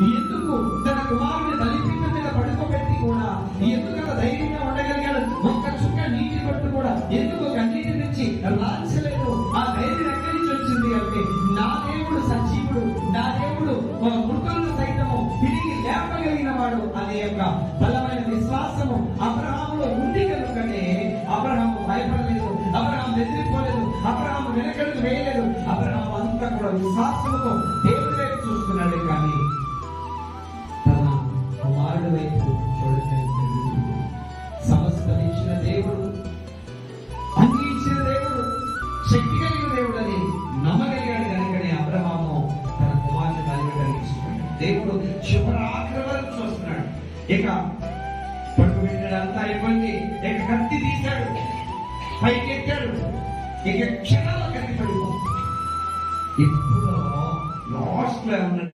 ఎందుకు తన కుమారుని తల్లిపిండ మీద పడుకోబెట్టి కూడా ఎందుకంత ధైర్యంగా ఉండగలిగాడు? ఒక్క చుక్క నీటి పట్టు కూడా ఎందుకు కన్నీటి నుంచి రాల్చలేదు? ఆ ధైర్యం ఎక్కడి నుంచి వచ్చింది అంటే నా దేవుడు సజీవుడు నా దేవుడు మృతులను సైతము తిరిగి లేపగలిగిన వాడు అనే యొక్క బలమైన విశ్వాసము. అబ్రహాములో ఉంది కనుకనే అబ్రహాము భయపడలేదు అబ్రహాం ఎదిరిపోలేదు అబ్రహాం వెనకడుగు వేయలేదు. అబ్రహాం అంతా కూడా విశ్వాసముతో దేవుడు శక్తి కలిగిన దేవుడు అని నమ్మగలిగాడు కనుకనే అబ్రహాము తన కుమారుని కలిగిస్తున్నాడు దేవుడు శుభరాత్రి వరకు చూస్తున్నాడు. ఇక పడుకుబెట్టాడు అంతా అయిపోయింది ఇక కత్తి తీశాడు. పైకెత్తాడు. ఇక క్షణాలు కత్తి పడిపో ఇప్పుడు లాస్ట్లో ఉన్నాడు.